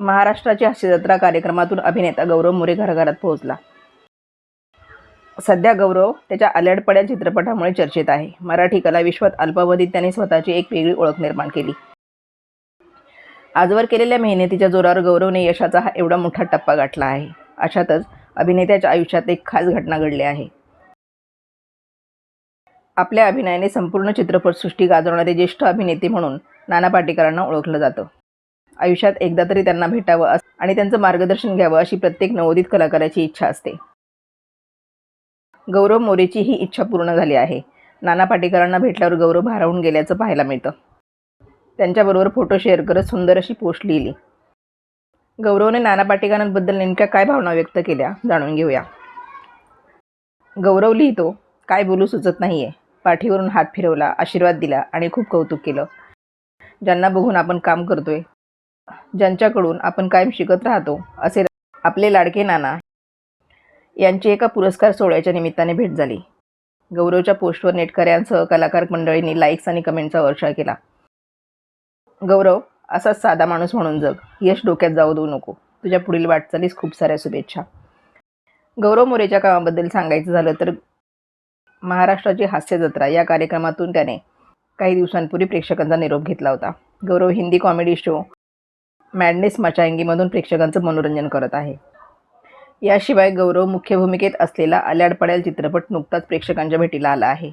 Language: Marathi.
महाराष्ट्राची हास्यजत्रा कार्यक्रमातून अभिनेता गौरव मोरे घराघरात पोहोचला. सध्या गौरव त्याच्या आल्याडपड्या चित्रपटामुळे चर्चेत आहे. मराठी कला विश्वात अल्पावधीत त्याने स्वतःची एक वेगळी ओळख निर्माण केली. आजवर केलेल्या मेहनतीच्या जोरावर गौरवने यशाचा हा एवढा मोठा टप्पा गाठला आहे. अशातच अभिनेत्याच्या आयुष्यात एक खास घटना घडली आहे. आपल्या अभिनयाने संपूर्ण चित्रपटसृष्टी गाजवणारे ज्येष्ठ अभिनेते म्हणून नाना पाटेकरांना ओळखलं जातं. आयुष्यात एकदा तरी त्यांना भेटावं आणि त्यांचं मार्गदर्शन घ्यावं अशी प्रत्येक नवोदित कलाकाराची इच्छा असते. गौरव मोरेची ही इच्छा पूर्ण झाली आहे. नाना पाटेकरांना भेटल्यावर गौरव भारावून गेल्याचं पाहायला मिळतं. त्यांच्याबरोबर फोटो शेअर करत सुंदर अशी पोस्ट लिहिली. गौरवने नाना पाटेकरांबद्दल नेमक्या काय भावना व्यक्त केल्या जाणून घेऊया. गौरव लिहितो काय बोलू सुचत नाहीये. पाठीवरून हात फिरवला आशीर्वाद दिला आणि खूप कौतुक केलं. ज्यांना बघून आपण काम करतोय ज्यांच्याकडून आपण कायम शिकत राहतो असे आपले लाडके नाना यांची एका पुरस्कार सोहळ्याच्या निमित्ताने भेट झाली. गौरवच्या पोस्टवर नेटकऱ्यांसह कलाकार मंडळींनी लाईक्स आणि कमेंटचा वर्षा केला. गौरव असाच साधा माणूस म्हणून जग. यश डोक्यात जाऊ देऊ नको. तुझ्या पुढील वाटचालीस खूप साऱ्या शुभेच्छा. गौरव मोरेच्या कामाबद्दल सांगायचं झालं तर महाराष्ट्राची हास्य जत्रा या कार्यक्रमातून त्याने काही दिवसांपूर्वी प्रेक्षकांचा निरोप घेतला होता. Gaurav Hindi comedy show madness मचायंगीमधून प्रेक्षकांचं मनोरंजन करत आहे. याशिवाय गौरव मुख्य भूमिकेत असलेला आल्याडपड्याल चित्रपट नुकताच प्रेक्षकांच्या भेटीला आला आहे.